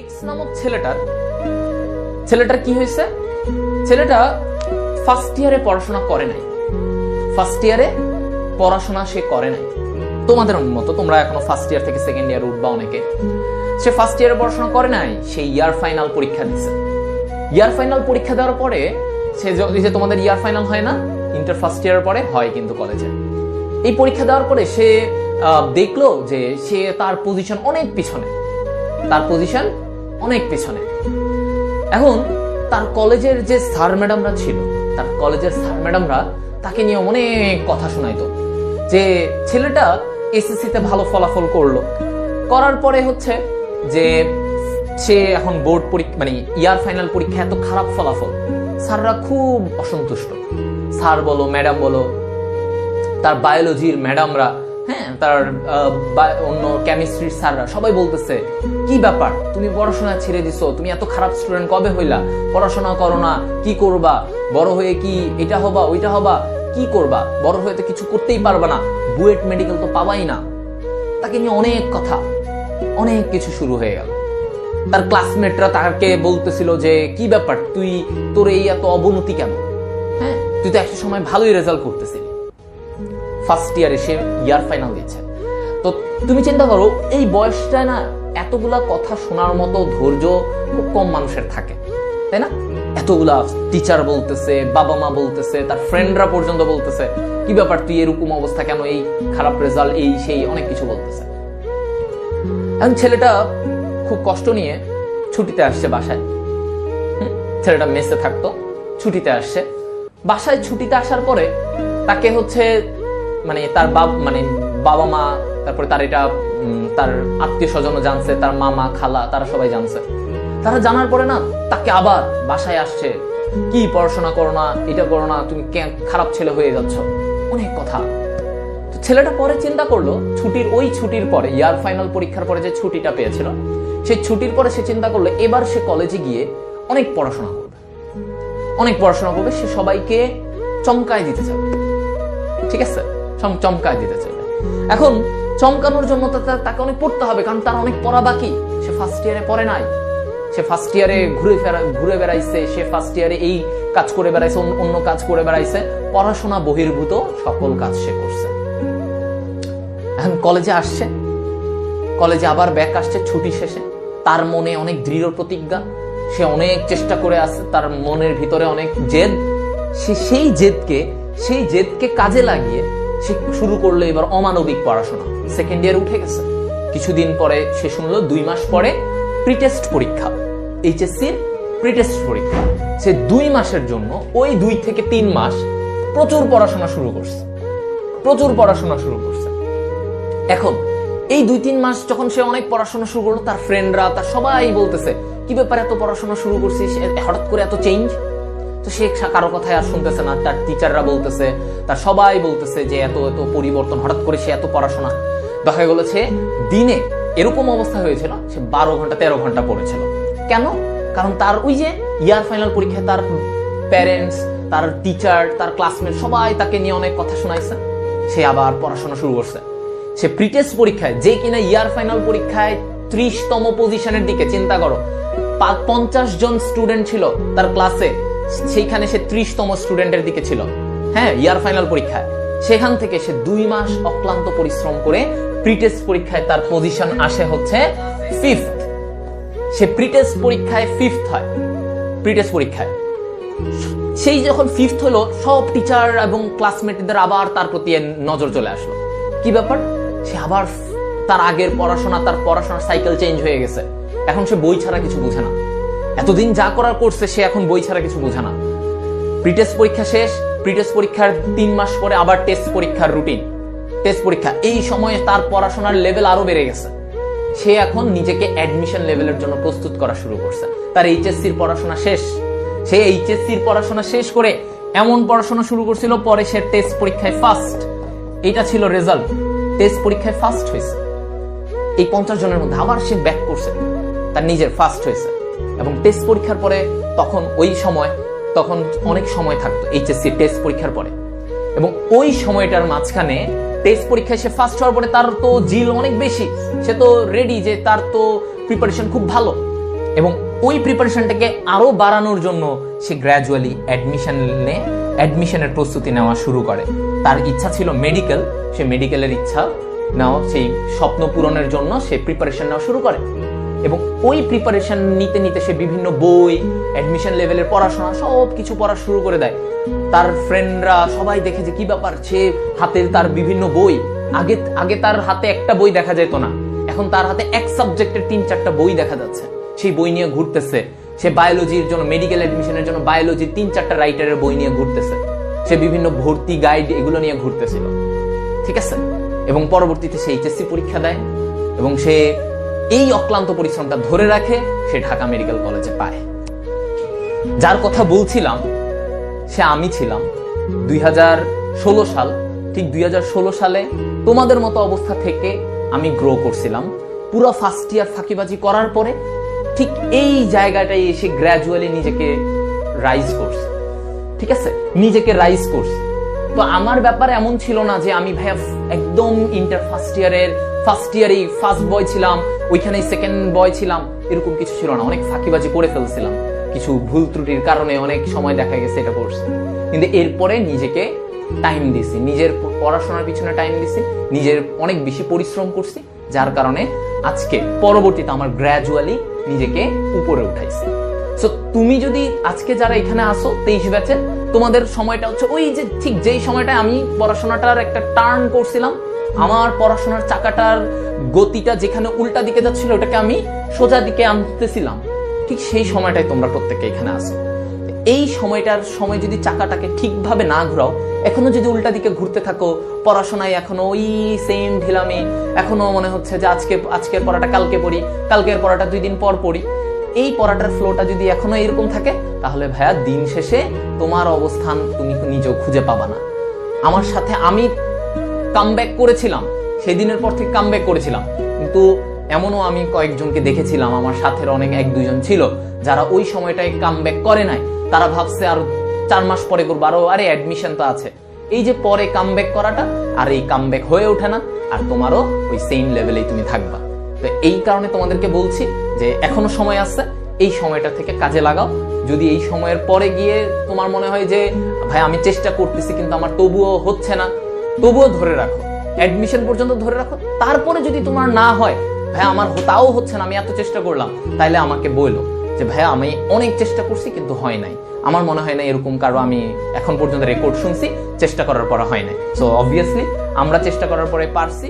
X নামক ছেলেটার ছেলেটার কি হয়েছে? ছেলেটা ফার্স্ট ইয়ারে পড়াশোনা করে নাই। ফার্স্ট ইয়ারে পড়াশোনা সে করে নাই। তোমাদের মতো তোমরা এখনও ফার্স্ট ইয়ার থেকে সেকেন্ড ইয়ার উঠবা অনেকে সে ফার্স্ট ইয়ারে পড়াশোনা করে নাই, সে ইয়ার ফাইনাল পরীক্ষা দিছে ইয়ার ফাইনাল পরীক্ষা দেওয়ার পরে সে যে তোমাদের ইয়ার ফাইনাল হয় না ইন্টার ফার্স্ট ইয়ারের পরে হয় কিন্তু কলেজে এই পরীক্ষা দেওয়ার পরে সে দেখল যে সে তার পজিশন অনেক পিছনে। তার পজিশন অনেক পিছনে। এখন তার কলেজের যে স্যার ম্যাডামরা ছিল, তার কলেজের স্যার ম্যাডামরা তাকে নিয়ে অনেক কথা শোনাইতো। যে ছেলেটা এসএসসিতে ভালো ফলাফল করল। করার পরে হচ্ছে যে সে এখন বোর্ড পরীক্ষা মানে ইয়ার ফাইনাল পরীক্ষা এত খারাপ ফলাফল। স্যাররা খুব অসন্তুষ্ট। স্যার বলো, ম্যাডাম বলো, তার বায়োলজির ম্যাডামরা হ্যাঁ তার অন্য কেমিস্ট্রির স্যাররা সবাই বলতেছে, কি ব্যাপার? তুমি পড়াশোনা ছেড়ে দিছো, তুমি এত খারাপ স্টুডেন্ট কবে হইলা? পড়াশোনা করো না, কি করবা? বড় হয়ে কি এটা হবা, ওইটা হবা? কি করবা? বড় হয়ে তো কিছু করতেই পারবা না, বুয়েট মেডিকেল তো পাবাই না। তাকে নিয়ে অনেক কথা, অনেক কিছু শুরু হয়ে গেল। তার ক্লাসমেটরা তাকে বলতেছিল যে, কি ব্যাপার? তুই, তোর এই এত অবনতি কেন? হ্যাঁ তুই তো একটা সময় ভালোই রেজাল্ট করতেছিলি ফার্স্ট ইয়ারে সে ইয়ার ফাইনাল দিচ্ছে তো তুমি চিন্তা করো, এই বয়সটা না এতগুলা কথা শোনার মতো ধৈর্য খুব কম মানুষের থাকে, তাই না? এতগুলা টিচার বলতেছে, বাবা মা বলতেছে, তার ফ্রেন্ডরা পর্যন্ত বলতেছে, কি ব্যাপার, তুই এরকম অবস্থা কেন? এই খারাপ রেজাল্ট এই, সেই, অনেক কিছু বলতেছে। এখন ছেলেটা খুব কষ্ট নিয়ে ছুটিতে আসছে বাসায়। ছেলেটা মেসে থাকতো, ছুটিতে আসছে। বাসায় ছুটিতে আসার পরে তাকে হচ্ছে মানে তার বাব মানে বাবা মা তারপরে তার এটা তার আত্মীয় স্বজনও জানছে, তার মামা, খালা, তারা সবাই জানছে। তারা জানার পরে না, তাকে আবার বাসায় আসছে। কি পড়াশোনা করো না, এটা করো না, তুমি খারাপ ছেলে হয়ে যাচ্ছ। অনেক কথা। তো ছেলেটা পরে চিন্তা করল, ছুটির ওই ছুটির পরে, ইয়ার ফাইনাল পরীক্ষার পরে যে ছুটিটা পেয়েছিল, সেই ছুটির পরে সে চিন্তা করল, এবার সে কলেজে গিয়ে অনেক পড়াশোনা করবে। অনেক পড়াশোনা করবে, সে সবাইকে চমকায় দিতে চাবে। ঠিক আছে? চমকায় দিতে চাইবে। এখন চমকানোর জন্য তাকে অনেক পড়তে হবে, কারণ তার অনেক পড়া বাকি। সে ফার্স্ট ইয়ারে পড়ে নাই। সে ফার্স্ট ইয়ারে ঘুরে ফেরা ঘুরে বেড়াইছে, সে ফার্স্ট ইয়ারে এই কাজ করে বেড়াইছে, অন্য- কাজ করে বেড়াইছে। পড়াশোনা বহির্ভূত সকল কাজ সে করছে। এখন কলেজে আসছে। কলেজে আবার ব্যাক আসছে ছুটি শেষে। তার মনে অনেক দৃঢ় প্রতিজ্ঞা। সে অনেক চেষ্টা করে আসছে তার মনের ভিতরে অনেক জেদ। সে সেই জেদকে সেই জেদকে কাজে লাগিয়ে সে শুরু করল এবার অমানবিক পড়াশোনা। সেকেন্ড ইয়ার উঠে গেছে। কিছুদিন পরে সে শুনলো, দুই মাস পরে প্রিটেস্ট পরীক্ষা। এইচএসসির প্রিটেস্ট পরীক্ষা। সে দুই মাসের জন্য ওই দুই থেকে তিন মাস প্রচুর পড়াশোনা শুরু করছে। প্রচুর পড়াশোনা শুরু করছে। এখন, এই দুই তিন মাস যখন সে অনেক পড়াশোনা শুরু করল, তার ফ্রেন্ডরা তার সবাই বলতেছে, কি ব্যাপারে এত পড়াশোনা শুরু করছিস? হঠাৎ করে এত চেঞ্জ তো সে কারও কথায় আর শুনতেছে না। তার টিচাররা বলতেছে, তার সবাই বলতেছে যে এত এত পরিবর্তন, হঠাৎ করে সে এত পড়াশোনা। দেখা গেল সে দিনে এরকম অবস্থা হয়েছিল, সে বারো ঘণ্টা, তেরো ঘণ্টা পড়েছিল। কেন? কারণ তার ওই যে ইয়ার ফাইনাল পরীক্ষায় তার প্যারেন্টস তার টিচার তার ক্লাসমেট সবাই তাকে নিয়ে অনেক কথা শোনাইছে। সে আবার পড়াশোনা শুরু করছে। সে প্রিটেস্ট পরীক্ষায়, যে কিনা ইয়ার ফাইনাল পরীক্ষায় ত্রিশতম পজিশনের দিকে, চিন্তা করো পঞ্চাশ জন স্টুডেন্ট ছিল তার ক্লাসে সেইখানে সে ত্রিশতম স্টুডেন্টের দিকে ছিল। হ্যাঁ ইয়ার ফাইনাল পরীক্ষায়। সেখান থেকে সে দুই মাস অক্লান্ত পরিশ্রম করে প্রিটেস্ট পরীক্ষায় তার পজিশন আসে হচ্ছে ফিফথ। সে প্রিটেস্ট পরীক্ষায় ফিফথ হয়, প্রিটেস্ট পরীক্ষায়। সেই যখন ফিফথ হলো, সব টিচার এবং ক্লাসমেটদের আবার তার প্রতি নজর চলে আসলো। কি ব্যাপার? সে আবার তার আগের পড়াশোনা, তার পড়াশোনার সাইকেল চেঞ্জ হয়ে গেছে। এখন সে বই ছাড়া কিছু বোঝে না। এতদিন যা করার করছে, সে এখন বই ছাড়া কিছু বোঝে না। প্রিটেস্ট পরীক্ষা শেষ প্রিটেস্ট পরীক্ষার তিন মাস পরে আবার টেস্ট পরীক্ষার রুটিন টেস্ট পরীক্ষা, এই সময়ে তার পড়াশোনার লেভেল আরও বেড়ে গেছে। সে এখন নিজেকে অ্যাডমিশন লেভেলের জন্য প্রস্তুত করা শুরু করছে। তার এইচএসসির পড়াশোনা শেষ। সে এইচএসসির পড়াশোনা শেষ করে এমন পড়াশোনা শুরু করছিল, পরে সে টেস্ট পরীক্ষায় ফার্স্ট এটা ছিল রেজাল্ট টেস্ট পরীক্ষায় ফার্স্ট হয়েছে। এই পঞ্চাশ জনের মধ্যে আবার সে ব্যাক করছে। তার নিজের ফার্স্ট হয়েছে। এবং টেস্ট পরীক্ষার পরে তখন ওই সময়, তখন অনেক সময় থাকতো এইচএসসি টেস্ট পরীক্ষার পরে। এবং ওই সময়টার মাঝখানে টেস্ট পরীক্ষায় সে ফার্স্ট হওয়ার পরে তার তো জিল অনেক বেশি। সে তো রেডি যে তার তো প্রিপারেশন খুব ভালো। এবং ওই প্রিপারেশনটাকে আরও বাড়ানোর জন্য সে গ্র্যাজুয়ালি অ্যাডমিশন অ্যাডমিশনের প্রস্তুতি নেওয়া শুরু করে। তার ইচ্ছা ছিল মেডিকেল সে মেডিকেলের ইচ্ছা নেওয়া, সেই স্বপ্ন পূরণের জন্য সে প্রিপারেশন নেওয়া শুরু করে। এবং ওই প্রিপারেশন নিতে নিতে সে বিভিন্ন বই অ্যাডমিশন লেভেলের পড়াশোনা সব কিছু পড়া শুরু করে দেয়। তার ফ্রেন্ডরা সবাই দেখে যে কি ব্যাপার, সে হাতে তার বিভিন্ন বই। আগে আগে তার হাতে একটা বই দেখা যেত না। এখন তার হাতে এক সাবজেক্টের তিন চারটা বই দেখা যাচ্ছে। সেই বই নিয়ে ঘুরতেছে। সে বায়োলজির জন্য মেডিকেল অ্যাডমিশনের জন্য বায়োলজির তিন চারটা রাইটারের বই নিয়ে ঘুরতেছে। সে বিভিন্ন ভর্তি গাইড এগুলো নিয়ে ঘুরতেছিল। ঠিক আছে? এবং পরবর্তীতে সে এইচএসসি পরীক্ষা দেয়। এবং সে এই অক্লান্ত পরিশ্রমটা ধরে রাখে সে ঢাকা মেডিকেল কলেজে পায়। যার কথা বলছিলাম, সে আমি ছিলাম। দুই হাজার ষোলো সাল, ঠিক দুই হাজার ষোলো সালে তোমাদের মতো অবস্থা থেকে আমি গ্রো করছিলাম। পুরো ফার্স্ট ইয়ার ফাঁকিবাজি করার পরে ঠিক এই জায়গাটায় এসে গ্র্যাজুয়ালি নিজেকে রাইজ করছে। ঠিক আছে? নিজেকে রাইজ করছে। তো আমার ব্যাপারে এমন ছিল না যে আমি ভাইয়া একদম ইন্টার ফার্স্ট ইয়ারের ফার্স্ট ইয়ারেই ফার্স্ট বয় ছিলাম, ওইখানেই সেকেন্ড বয় ছিলাম, এরকম কিছু ছিল না। অনেক ফাঁকিবাজি করে ফেলছিলাম। কিছু ভুল ত্রুটির কারণে অনেক সময় দেখা গেছে এটা করছে। কিন্তু এরপরে নিজেকে টাইম দিছি, নিজের পড়াশোনার পিছনে টাইম দিছি, নিজের অনেক বেশি পরিশ্রম করছি, যার কারণে আজকে পরবর্তীতে আমার গ্র্যাজুয়ালি নিজেকে উপরে উঠাইছি। সো তুমি যদি আজকে যারা এখানে আসো, তেইশ ব্যাচের তোমাদের সময়টা হচ্ছে ওই যে ঠিক যেই সময়টা আমি পড়াশোনাটার একটা টার্ন করছিলাম, আমার পড়াশোনার চাকাটার গতিটা যেখানে উল্টা দিকে যাচ্ছিল, ওটাকে আমি সোজা দিকে আনতেছিলাম। ঠিক সেই সময়টাই তোমরা প্রত্যেকে এখানে আসো। এই সময়টার সময় যদি চাকাটাকে ঠিকভাবে না ঘোরাও, এখনও যদি উল্টা দিকে ঘুরতে থাকো, পড়াশোনায় এখনও ওই সেম ঢিলামি, এখনও মনে হচ্ছে যে আজকে, আজকের পড়াটা কালকে পড়ি, কালকের পড়াটা দুই দিন পর পড়ি। এই পড়াটার ফ্লোটা যদি এখনও এরকম থাকে, তাহলে ভাইয়া দিন শেষে তোমার অবস্থান তুমি নিজেও খুঁজে পাবা না। আমার সাথে আমি কামব্যাক করেছিলাম সেই দিনের পর থেকে কামব্যাক করেছিলাম, কিন্তু এমনও আমি কয়েকজনকে দেখেছিলাম, আমার সাথের অনেক এক, দুইজন ছিল, যারা ওই সময়টায় কামব্যাক করে নাই। তারা ভাবছে আর চার মাস পরে করব, আরও, আরে অ্যাডমিশন তো আছে। এই যে পরে কামব্যাক করাটা, আর এই কামব্যাক হয়ে ওঠে না, আর তোমারও ওই সেম লেভেলেই তুমি থাকবা। তো এই কারণে তোমাদেরকে বলছি যে এখনও সময় আছে, এই সময়টা থেকে কাজে লাগাও। যদি এই সময়ের পরে গিয়ে তোমার মনে হয় যে, ভাই, আমি চেষ্টা করতেছি, কিন্তু আমার তবুও হচ্ছে না। তবুও ধরে রাখো। অ্যাডমিশন পর্যন্ত ধরে রাখো। তারপরে যদি তোমার না হয়, ভাই, আমার তাও হচ্ছে না, আমি এত চেষ্টা করলাম। তাইলে আমাকে বলল যে ভাইয়া আমি অনেক চেষ্টা করছি, কিন্তু হয় নাই। আমার মনে হয় না এরকম কারও আমি এখন পর্যন্ত রেকর্ড শুনছি, চেষ্টা করার পর হয় নাই। সো অবভিয়াসলি আমরা চেষ্টা করার পরে পারছি।